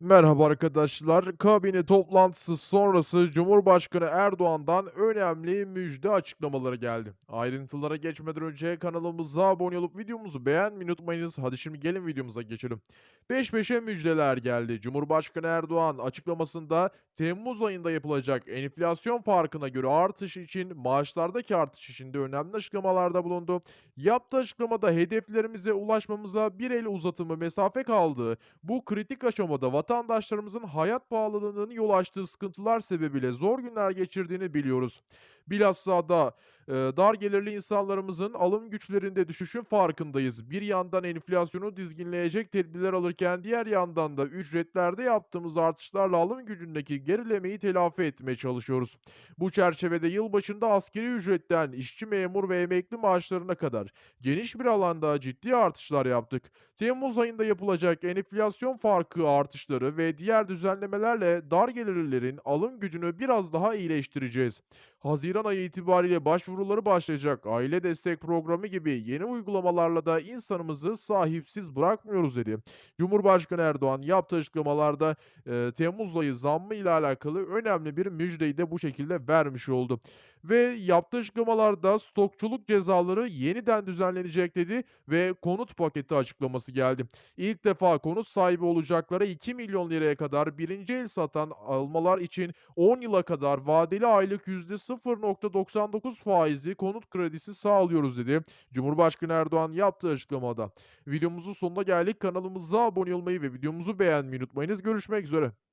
Merhaba arkadaşlar. Kabine toplantısı sonrası Cumhurbaşkanı Erdoğan'dan önemli müjde açıklamaları geldi. Ayrıntılara geçmeden önce kanalımıza abone olup videomuzu beğenmeyi unutmayınız. Hadi şimdi gelin videomuza geçelim. Peş peşe müjdeler geldi. Cumhurbaşkanı Erdoğan açıklamasında Temmuz ayında yapılacak enflasyon farkına göre artış için maaşlardaki artış için de önemli açıklamalarda bulundu. Yaptığı açıklamada hedeflerimize ulaşmamıza bir el uzatımı mesafe kaldığı bu kritik aşamada vatandaşlarımızın hayat pahalılığının yol açtığı sıkıntılar sebebiyle zor günler geçirdiğini biliyoruz. Bilhassa da e, dar gelirli insanlarımızın alım güçlerinde düşüşün farkındayız. Bir yandan enflasyonu dizginleyecek tedbirler alırken diğer yandan da ücretlerde yaptığımız artışlarla alım gücündeki gerilemeyi telafi etmeye çalışıyoruz. Bu çerçevede yılbaşında askeri ücretten işçi memur ve emekli maaşlarına kadar geniş bir alanda ciddi artışlar yaptık. Temmuz ayında yapılacak enflasyon farkı artışları ve diğer düzenlemelerle dar gelirlilerin alım gücünü biraz daha iyileştireceğiz. Haziran ayı itibariyle başvuruları başlayacak aile destek programı gibi yeni uygulamalarla da insanımızı sahipsiz bırakmıyoruz dedi. Cumhurbaşkanı Erdoğan yaptığı açıklamalarda e, Temmuz ayı zammı ile alakalı önemli bir müjdeyi de bu şekilde vermiş oldu. Ve yaptığı açıklamalarda stokçuluk cezaları yeniden düzenlenecek dedi ve konut paketi açıklaması geldi. İlk defa konut sahibi olacaklara 2 milyon liraya kadar birinci el satan almalar için 10 yıla kadar vadeli aylık %0.99 faizli konut kredisi sağlıyoruz dedi. Cumhurbaşkanı Erdoğan yaptığı açıklamada. Videomuzun sonuna geldik. Kanalımıza abone olmayı ve videomuzu beğenmeyi unutmayınız. Görüşmek üzere.